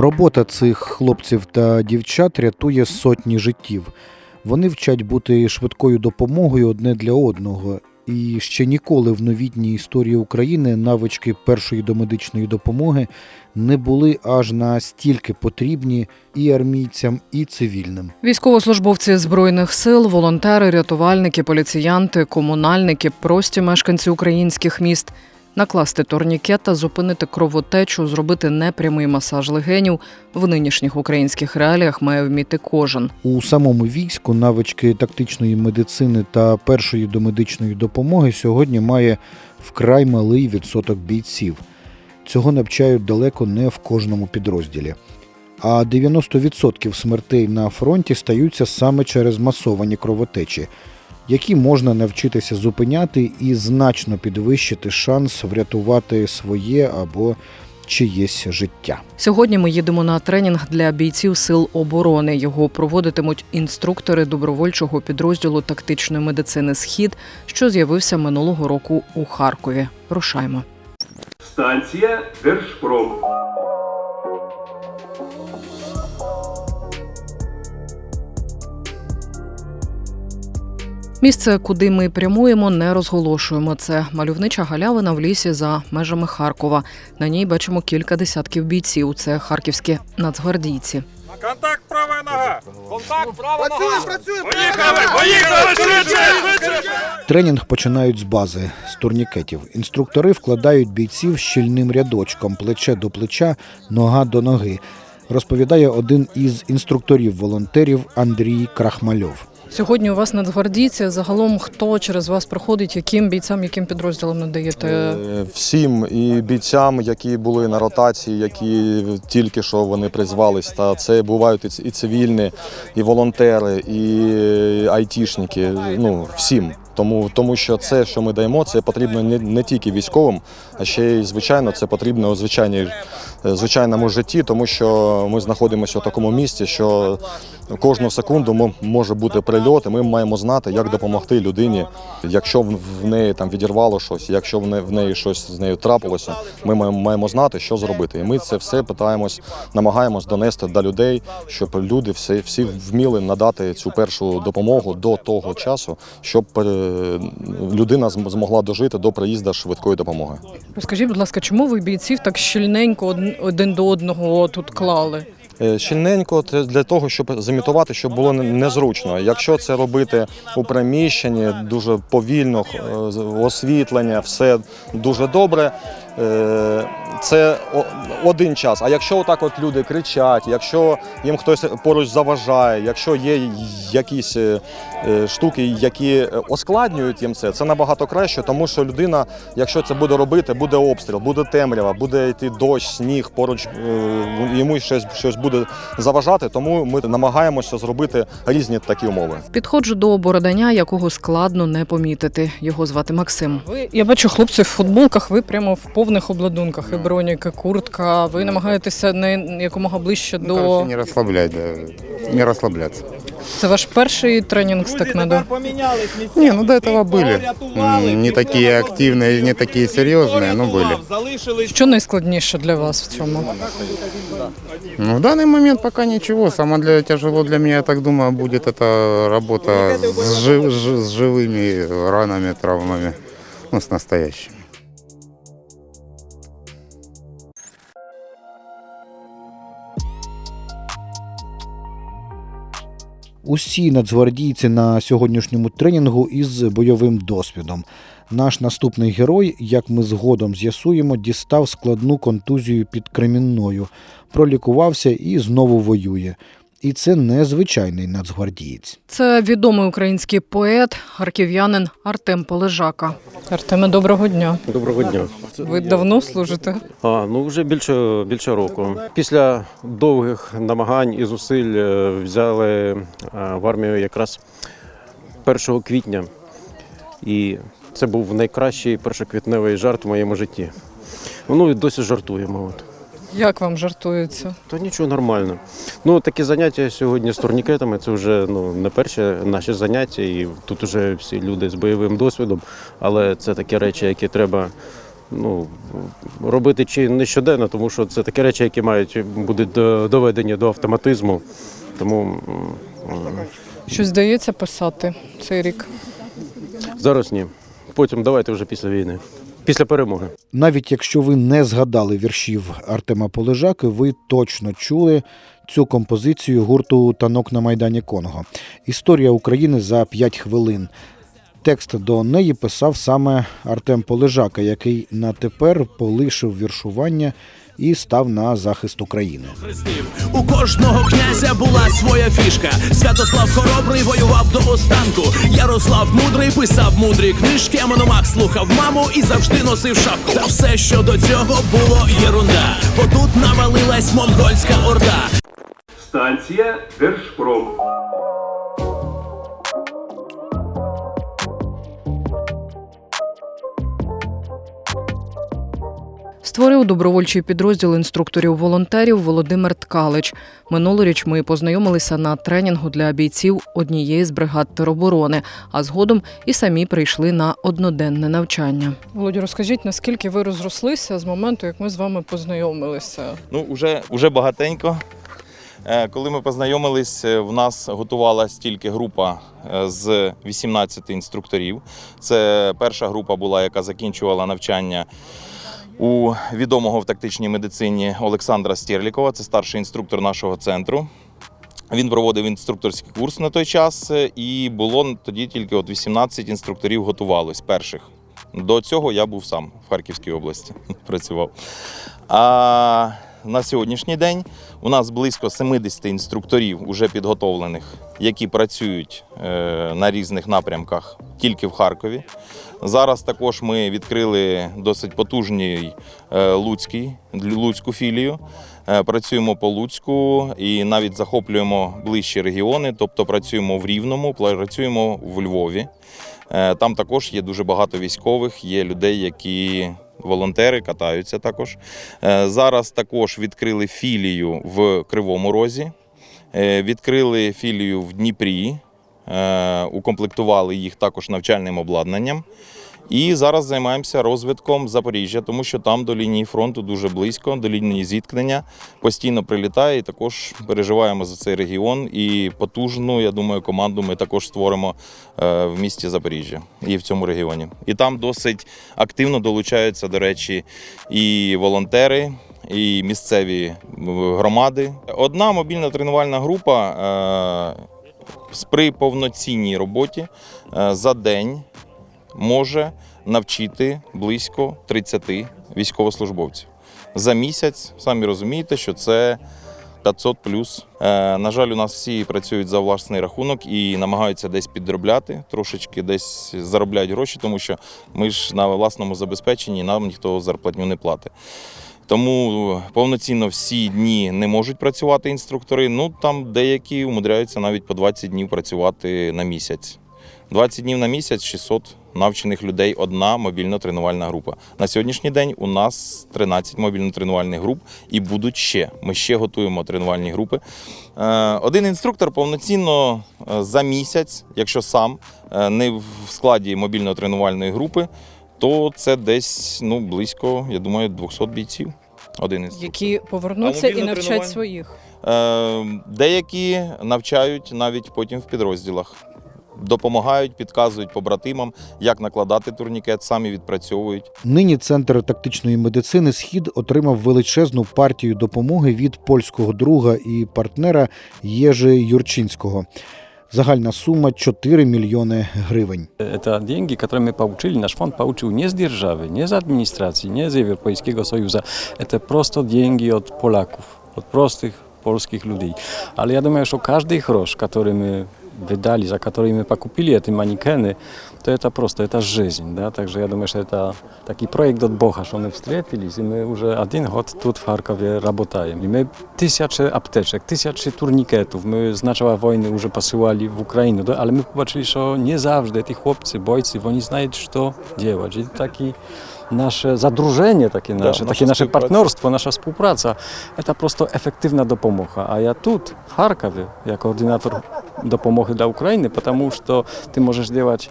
Робота цих хлопців та дівчат рятує сотні життів. Вони вчать бути швидкою допомогою одне для одного. І ще ніколи в новітній історії України навички першої домедичної допомоги не були аж настільки потрібні і армійцям, і цивільним. Військовослужбовці збройних сил, волонтери, рятувальники, поліціянти, комунальники, прості мешканці українських міст. Накласти турнікет та зупинити кровотечу, зробити непрямий масаж легенів в нинішніх українських реаліях має вміти кожен. У самому війську навички тактичної медицини та першої домедичної допомоги сьогодні має вкрай малий відсоток бійців. Цього навчають далеко не в кожному підрозділі. А 90% смертей на фронті стаються саме через масовані кровотечі, які можна навчитися зупиняти і значно підвищити шанс врятувати своє або чиєсь життя. Сьогодні ми їдемо на тренінг для бійців сил оборони. Його проводитимуть інструктори добровольчого підрозділу тактичної медицини Схід, що з'явився минулого року у Харкові. Рушаймо. Станція Держпром. Місце, куди ми прямуємо, не розголошуємо. Це мальовнича галявина в лісі за межами Харкова. На ній бачимо кілька десятків бійців. Це харківські нацгвардійці. Контакт права нога! Контакт права нога! Поїхали! Поїхали! Швидше! Швидше! Тренінг починають з бази з турнікетів. Інструктори вкладають бійців щільним рядочком, плече до плеча, нога до ноги. Розповідає один із інструкторів-волонтерів Андрій Крахмальов. Сьогодні у вас нацгвардійці. Загалом хто через вас проходить, яким бійцям, яким підрозділам надаєте? Е, Всім і бійцям, які були на ротації, які тільки що вони призвались, та це бувають і цивільні, і волонтери, і айтішники. Ну всім. Тому, тому що це, що ми даємо, це потрібно не, не тільки військовим, а ще й звичайно, це потрібно звичайній, звичайному житті, тому що ми знаходимося в такому місці, що кожну секунду мо- може бути прильот, і ми маємо знати, як допомогти людині. Якщо в неї там відірвало щось, якщо в не- в неї щось з нею трапилося, ми маємо, знати, що зробити. І ми це все питаємось, намагаємось донести до людей, щоб люди всі, всі вміли надати цю першу допомогу до того часу, щоб е, людина змогла дожити до приїзду швидкої допомоги. Розкажіть, будь ласка, чому ви бійців так щільненько од- один до одного тут клали? Е, Щільненько для того, щоб замітувати, щоб було незручно. Якщо це робити у приміщенні дуже повільно, е, освітлення, все дуже добре. Е, Це один час. А якщо отак от люди кричать, якщо їм хтось поруч заважає, якщо є якісь е, е, штуки, які ускладнюють їм це, це набагато краще, тому що людина, якщо це буде робити, буде обстріл, буде темрява, буде йти дощ, сніг, поруч йому щось, щось буде заважати. Тому ми намагаємося зробити різні такі умови. Підходжу до бородання, якого складно не помітити. Його звати Максим. Ви я бачу хлопців в футболках. Ви прямо в повних обладунках. І броніка, куртка. Ви намагаєтеся не якомога ближче Ну, короче, до не расслаблять, да. Не расслабляться. це ваш перший тренінг з такмеду. помінялись місця. Не, ну до этого были. М, Не такие активные, не такие серьезные, но были. Залишились Що найскладніше для вас в цьому? Ну, в данный момент пока ничего. Самое для, тяжело для меня, я так думаю, будет это работа с, жив- ж- с живыми ранами, травмами. Ну, с настоящими. Усі нацгвардійці на сьогоднішньому тренінгу із бойовим досвідом. Наш наступний герой, як ми згодом з'ясуємо, дістав складну контузію під Кремінною, пролікувався і знову воює. І це не звичайний нацгвардієць. Це відомий український поет, харків'янин Артем Полежака. Артеме, доброго дня. Доброго дня. Ви давно служите? А, ну вже більше, більше року. Після довгих намагань і зусиль е, взяли е, в армію якраз 1 квітня. І це був найкращий першоквітневий жарт в моєму житті. Ну і досі жартуємо. От. Як вам жартується? Та нічого нормально. Ну, такі заняття сьогодні з турнікетами це вже ну, не перші наші заняття, і тут вже всі люди з бойовим досвідом, але це такі речі, які треба ну, робити чи не щоденно, тому що це такі речі, які мають бути доведені до автоматизму. Тому Щось здається писати цей рік. зараз ні. Потім давайте вже після війни, після перемоги. Навіть якщо ви не згадали віршів Артема Полежаки, ви точно чули цю композицію гурту Танок на Майдані Конго. Історія України за 5 хвилин. Текст до неї писав саме Артем Полежака, який на тепер полишив віршування і став на захист України. У кожного князя була своя фішка. Святослав Хоробрий воював до останку. Ярослав мудрий писав мудрі книжки, а Мономах слухав маму і завжди носив шапку. Та все, що до цього було єрунда. Бо тут навалилась монгольська орда. Станція Держпром. Створив добровольчий підрозділ інструкторів-волонтерів Володимир Ткалич. Минулоріч ми познайомилися на тренінгу для бійців однієї з бригад тероборони, а згодом і самі прийшли на одноденне навчання. Володю, розкажіть, наскільки ви розрослися з моменту, як ми з вами познайомилися? Ну, вже, вже багатенько. Е, Коли ми познайомились, е, в нас готувалась тільки група е, з 18 інструкторів. Це перша група була, яка закінчувала навчання у відомого в тактичній медицині Олександра Стєрлікова. Це старший інструктор нашого центру. Він проводив інструкторський курс на той час, е, і було тоді тільки от 18 інструкторів готувалось перших. До цього я був сам в Харківській області, працював. А на сьогоднішній день у нас близько 70 інструкторів уже підготовлених, які працюють е, на різних напрямках тільки в Харкові. Зараз також ми відкрили досить потужний е, Луцький, Луцьку філію. Е, Працюємо по Луцьку і навіть захоплюємо ближчі регіони, тобто працюємо в Рівному, працюємо в Львові. Там також є дуже багато військових, є людей, які волонтери катаються також. Е, Зараз також відкрили філію в Кривому Розі, е, відкрили філію в Дніпрі, е, укомплектували їх також навчальним обладнанням. І зараз займаємося розвитком Запоріжжя, тому що там до лінії фронту дуже близько, до лінії зіткнення постійно прилітає. І також переживаємо за цей регіон. І потужну, я думаю, команду ми також створимо е, в місті Запоріжжя і в цьому регіоні. І там досить активно долучаються, до речі, і волонтери. І місцеві е, громади. Одна мобільна тренувальна група е, при повноцінній роботі за день може навчити близько 30 військовослужбовців. За місяць, самі розумієте, що це 500 плюс. Е, на жаль, у нас всі працюють за власний рахунок і намагаються десь підробляти, трошечки десь заробляють гроші, тому що ми ж на власному забезпеченні нам ніхто зарплатню не платить. Тому повноцінно всі дні не можуть працювати інструктори. Ну там деякі умудряються навіть по 20 днів працювати на місяць. 20 днів на місяць 600 навчених людей, одна мобільно-тренувальна група. На сьогоднішній день у нас 13 мобільно-тренувальних груп і будуть ще. Ми ще готуємо тренувальні групи. Е, Один інструктор повноцінно е, за місяць, якщо сам е, не в складі мобільно-тренувальної групи, то це десь ну, близько, я думаю, 200 бійців. Один інструктор. Які повернуться і навчать своїх. Деякі навчають навіть потім в підрозділах Допомагають, підказують побратимам, як накладати турнікет, самі відпрацьовують. Нині центр тактичної медицини Схід отримав величезну партію допомоги від польського друга і партнера Єжи Юрчинського. Загальна сума 4 мільйони гривень. Это деньги, которые мы получили, наш фонд получил не с державы, не с администрации, не с Европейского Союза. Это просто деньги от поляков, от простых польских людей. Ale ja думаю, что каждый грош, который мы wydali, за который мы покупили эти манекены, то это просто, это жизнь, да, также я думаю, что это такой проект от Бога, что мы встретились, и мы уже один год тут в Харкове работаем. И мы тысячи аптeczek, тысячи турникetów, my z начала wojny już posyłali w Ukrainę, да, ale my zobaczyli, że nie zawsze ci chłopcy, бойці, oni знають, що делать. I taki nasze zadrużenie, takie nasze, nasza takie nasze współpraca. partnerstwo, nasza współpraca, to prosto efektywna dopomoga. A ja тут, w Charkowie, jako koordynator dopomogi dla Ukrainy, потому что ты можешь делать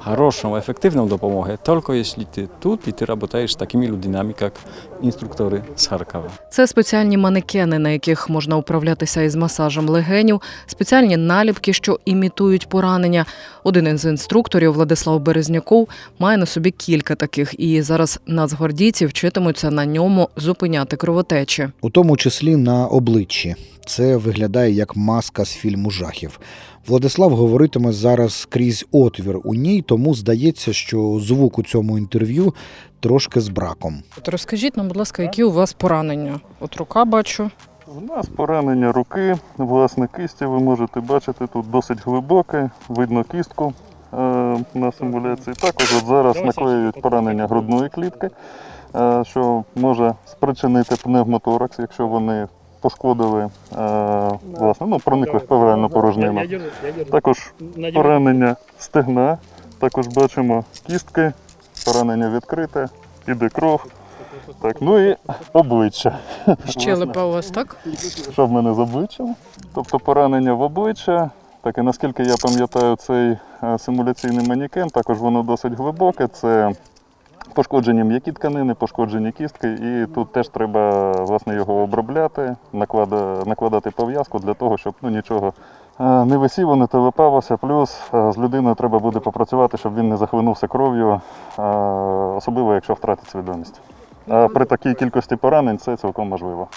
хорошую, эффективную допомогу, только если ты тут и ты работаешь с такими людьми, как инструкторы с Харкова. Це спеціальні манекени, на яких можна управлятися із масажем легенів, спеціальні наліпки, що імітують поранення. Один із інструкторів Владислав Березняков має на собі кілька таких, і зараз нацгвардійці вчитимуться на ньому зупиняти кровотечі. у тому числі на обличчі. Це виглядає як маска з фільму жахів. Владислав говоритиме зараз крізь отвір у ній, тому здається, що звук у цьому інтерв'ю трошки з браком. От розкажіть нам, будь ласка, які у вас поранення? От рука бачу. У нас поранення руки, власне, кисті ви можете бачити тут досить глибоке, видно кістку е, на симуляції. Також от зараз наклеюють поранення грудної клітки, е, що може спричинити пневмоторакс, якщо вони пошкодили, е, власне, ну, проникли в певельну порожнину. Також поранення стегна, також бачимо кістки, поранення відкрите, іде кров. Так, ну і обличчя. Щелепа у вас так? Що в мене з обличчям? Тобто поранення в обличчя. Так і наскільки я пам'ятаю, цей е, симуляційний манікен, також воно досить глибоке. Це пошкоджені м'які тканини, пошкоджені кістки, і тут теж треба власне його обробляти, наклада- накладати пов'язку для того, щоб ну, нічого е, не висіло, не телепалося. Плюс е, з людиною треба буде попрацювати, щоб він не захлинувся кров'ю, е, особливо якщо втратить свідомість. А при такій кількості поранень це цілком можливо.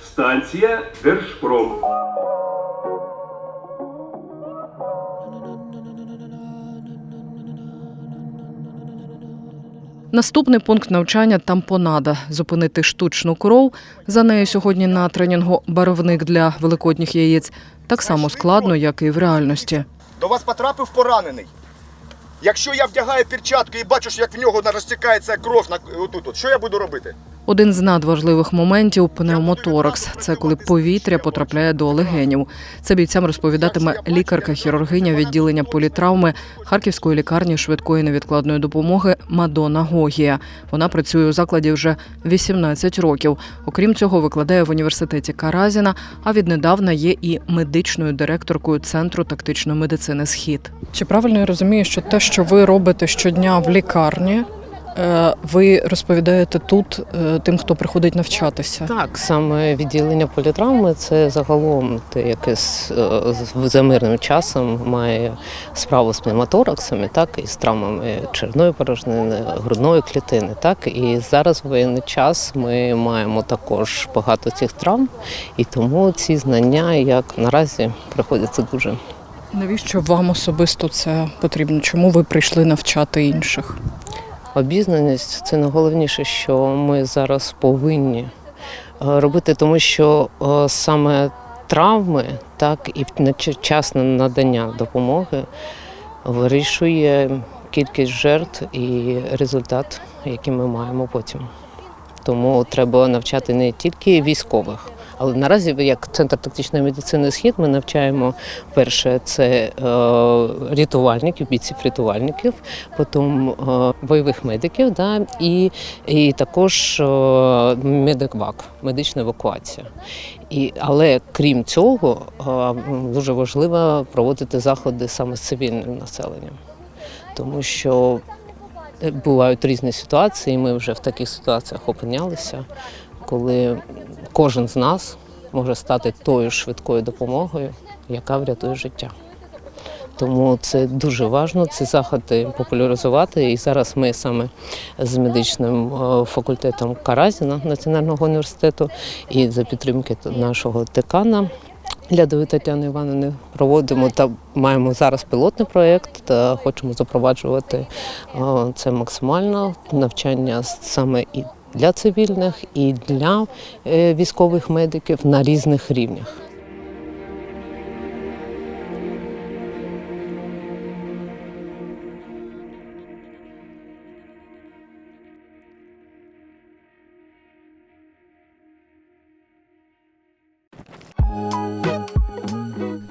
Станція Держпром. Наступний пункт навчання тампонада зупинити штучну кров. За нею сьогодні на тренінгу барвник для великодніх яєць так само складно, як і в реальності. До вас потрапив поранений. Якщо я вдягаю перчатки і бачу, як в нього розтікається кров на отут, от, що я буду робити? Один з надважливих моментів пневмоторакс це коли повітря потрапляє до легенів. Це бійцям розповідатиме лікарка-хірургиня відділення політравми Харківської лікарні швидкої невідкладної допомоги Мадона Гогія. Вона працює у закладі вже 18 років. Окрім цього, викладає в університеті Каразіна, а віднедавна є і медичною директоркою центру тактичної медицини Схід. Чи правильно я розумію, що те, що ви робите щодня в лікарні, ви розповідаєте тут е, тим, хто приходить навчатися? Так, саме відділення політравми це загалом те, яке е, за мирним часом має справу з пневмотораксами, так і з травмами червної порожнини, грудної клітини. Так і зараз в воєнний час ми маємо також багато цих травм, і тому ці знання, як наразі, приходяться дуже Навіщо вам особисто це потрібно? Чому ви прийшли навчати інших? Обізнаність це найголовніше, що ми зараз повинні е, робити, тому що е, саме травми, так і вчасне надання допомоги вирішує кількість жертв і результат, який ми маємо потім. Тому треба навчати не тільки військових. Але наразі, як центр тактичної медицини Схід, ми навчаємо перше це е, рятувальників, бійців рятувальників, потім е, бойових медиків, да, і, і також е, медиквак, медична евакуація. І, але крім цього, дуже важливо проводити заходи саме з цивільним населенням, тому що бувають різні ситуації, ми вже в таких ситуаціях опинялися, коли кожен з нас може стати тою швидкою допомогою, яка врятує життя. Тому це дуже важливо, ці заходи популяризувати. І зараз ми саме з медичним е, факультетом Каразіна Національного університету і за підтримки нашого декана Лядової Тетяни Івановни проводимо та маємо зараз пілотний проєкт. Та хочемо запроваджувати е, це максимально навчання саме і для цивільних, і для е, військових медиків на різних рівнях.